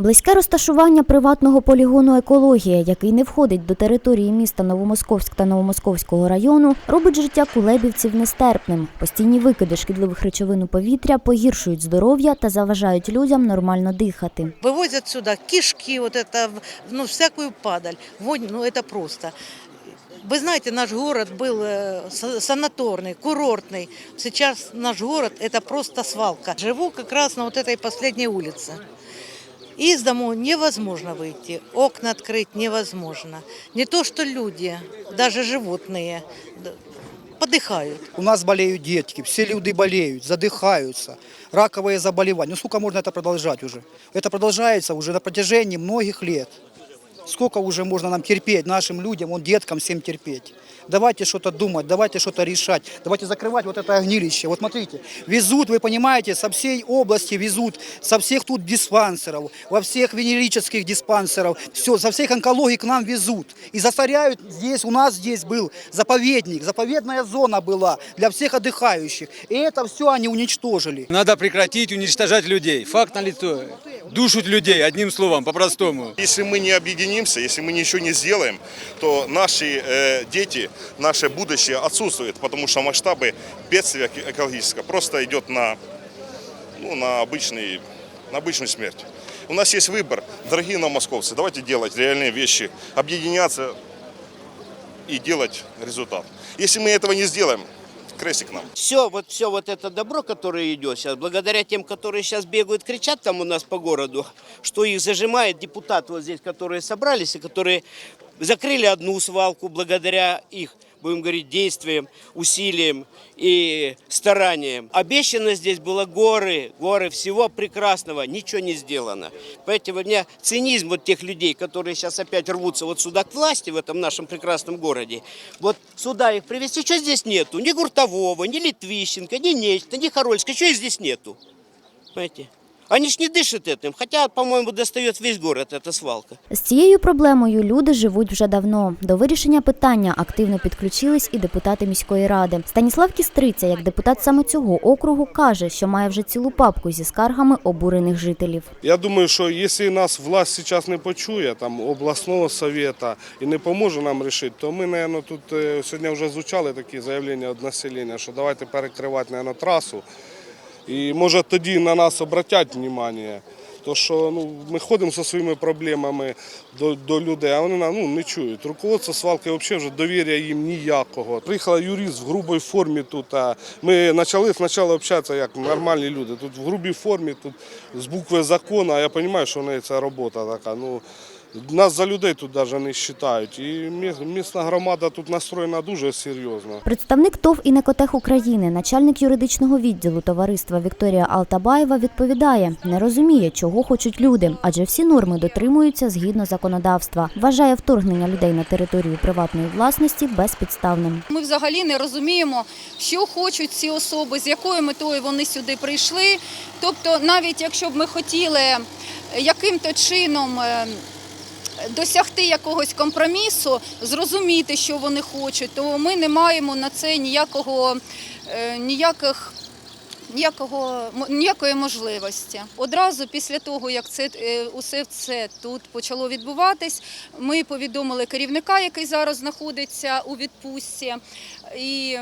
Близьке розташування приватного полігону екологія, який не входить до території міста Новомосковськ та Новомосковського району, робить життя кулебівців нестерпним. Постійні викиди шкідливих речовин у повітря погіршують здоров'я та заважають людям нормально дихати. Вывозят сюда кишки, вот это, ну, всякую падаль. Вонь, ну, это просто. Вы знаете, наш город был э, с- санаторный, курортный. Сейчас наш город – это просто свалка. Живу как раз на вот этой последней улице. Из дому невозможно выйти, окна открыть невозможно. Не то, что люди, даже животные д- подыхают. У нас болеют детки, все люди болеют, задыхаются, раковые заболевания. Ну сколько можно это продолжать уже? Это продолжается уже на протяжении многих лет. Сколько уже можно нам терпеть, нашим людям, вот деткам всем терпеть? Давайте что-то думать, давайте что-то решать, давайте закрывать вот это огнилище. Вот смотрите, везут, вы понимаете, со всей области везут, со всех тут диспансеров, во всех венерических диспансеров, все, со всех онкологий к нам везут. И засоряют здесь, у нас здесь был заповедник, заповедная зона была для всех отдыхающих. И это все они уничтожили. Надо прекратить уничтожать людей. Факт налицо. Душат людей, одним словом, по-простому. Если мы не объединимся, если мы ничего не сделаем, то наши э, дети, наше будущее отсутствует, потому что масштабы бедствия эко- экологического просто идет на, ну, на, обычный, на обычную смерть. У нас есть выбор, дорогие нам московцы, давайте делать реальные вещи, объединяться и делать результат. Если мы этого не сделаем, крестик нам. Все вот, все вот это добро, которое идет сейчас, благодаря тем, которые сейчас бегают, кричат там у нас по городу, что их зажимает депутаты вот здесь, которые собрались и которые закрыли одну свалку благодаря их, будем говорить, действиям, усилиям и стараниям. Обещано здесь было горы, горы всего прекрасного, ничего не сделано. Поэтому у меня цинизм вот тех людей, которые сейчас опять рвутся вот сюда к власти в этом нашем прекрасном городе. Вот сюда их привезти, что здесь нету? Ни Гуртового, ни Литвищенко, ни Нечто, ни Харольска, что здесь нету? Понимаете? Они ж не дышат этим, хотя, по-моему, достает весь город эта свалка. З цією проблемою люди живуть вже давно. До вирішення питання активно підключились і депутати міської ради. Станіслав Кістриця, як депутат саме цього округу, каже, що має вже цілу папку зі скаргами обурених жителів. Я думаю, що якщо нас власть зараз не почує, там обласного совета і не поможе нам рішити, то ми, мабуть, тут е, сьогодні вже звучали такі заявлення від населення, що давайте перекривати, мабуть, трасу. І може тоді на нас обратять увагу. То що ну, ми ходимо зі своїми проблемами до, до людей, а вони ну, не чують. Руководство свалки взагалі вже довір'я їм ніякого. Приїхала юрист в грубій формі тут. А ми почали спочатку общатися як нормальні люди. Тут в грубій формі, тут з букви закону, а я розумію, що в неї ця робота така. Ну, нас за людей тут навіть не вважають. І міс- місна громада тут настроєна дуже серйозно. Представник ТОВ «Інекотех України, начальник юридичного відділу товариства Вікторія Алтабаєва відповідає, не розуміє, чого хочуть люди, адже всі норми дотримуються згідно законодавства. Вважає вторгнення людей на територію приватної власності безпідставним. Ми взагалі не розуміємо, що хочуть ці особи, з якою метою вони сюди прийшли. Тобто, навіть якщо б ми хотіли яким-то чином е, досягти якогось компромісу, зрозуміти, що вони хочуть, то ми не маємо на це ніякого е, ніяких. Ніякого ніякої можливості. Одразу після того, як це е, усе це тут почало відбуватись, ми повідомили керівника, який зараз знаходиться у відпустці, і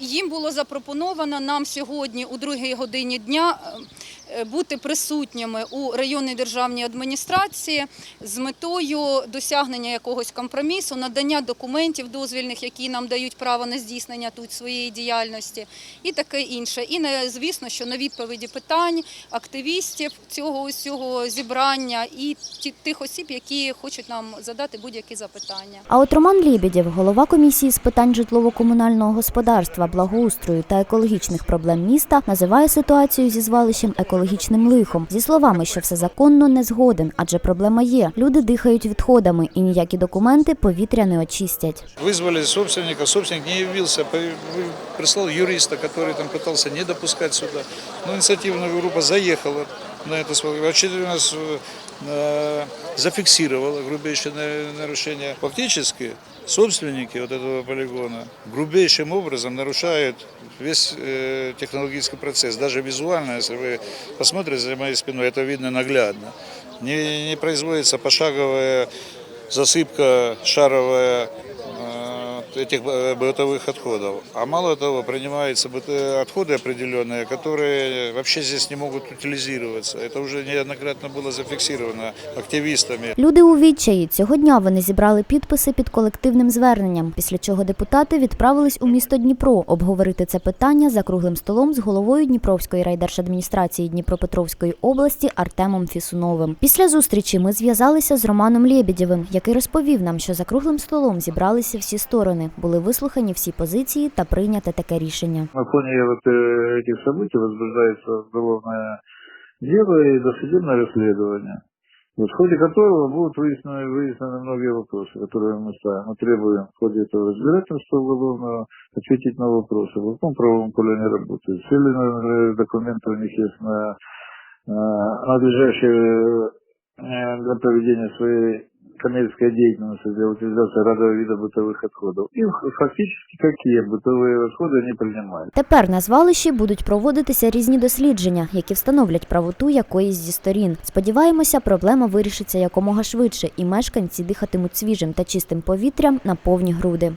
їм було запропоновано нам сьогодні, у другій годині дня, е, бути присутніми у районній державній адміністрації з метою досягнення якогось компромісу, надання документів дозвільних, які нам дають право на здійснення тут своєї діяльності, і таке інше. І звісно, що на відповіді питань активістів цього усього зібрання і тих осіб, які хочуть нам задати будь-які запитання. А от Роман Лєбєдєв, голова комісії з питань житлово-комунального господарства, благоустрою та екологічних проблем міста, називає ситуацію зі звалищем екологічним лихом. Зі словами, що все законно, не згоден, адже проблема є. Люди дихають відходами, і ніякі документи повітря не очистять. Вызвали собственника, собственник не явился, по- вы- прислал юриста, который там пытался не допускать сюда. Но инициативная группа заехала На это свалку. Очередной раз э, зафиксировала грубейшее на- нарушение. Фактически собственники вот этого полигона грубейшим образом нарушают весь э, технологический процесс. Даже визуально, если вы посмотрите за моей спиной, это видно наглядно. не, не производится пошаговая засыпка шаровая э, этих э, бытовых отходов. А мало того, принимаются быто- отходы определенные, которые вообще здесь не могут утилизироваться. Это уже неоднократно было зафиксировано активистами. Люди у відчаї цього дня вони зібрали підписи під колективним зверненням, після чого депутати відправились у місто Дніпро обговорити це питання за круглим столом з головою Дніпровської райдержадміністрації Дніпропетровської області Артемом Фісуновим. Після зустрічі ми зв'язалися з Романом Лєбідєвим, який розповів нам, що за круглим столом зібралися всі сторони, були вислухані всі позиції та прийняте таке рішення. На фоне вот э, этих событий возбуждается уголовное дело и досудебное расследование, вот, в ходе которого будут выяснены, выяснены многие вопросы, которые мы ставим. Мы требуем в ходе этого разбирательства уголовного ответить на вопросы, в каком правовом поле они работают, все ли э, документы у них есть на э, надлежащие э, для проведения своей коммерческой деятельности для утилизации разного вида бытовых отходов. И фактически какие бытовые отходы они принимают. Тепер на звалищі будуть проводитися різні дослідження, які встановлять правоту якоїсь зі сторін. Сподіваємося, проблема вирішиться якомога швидше, і мешканці дихатимуть свіжим та чистим повітрям на повні груди.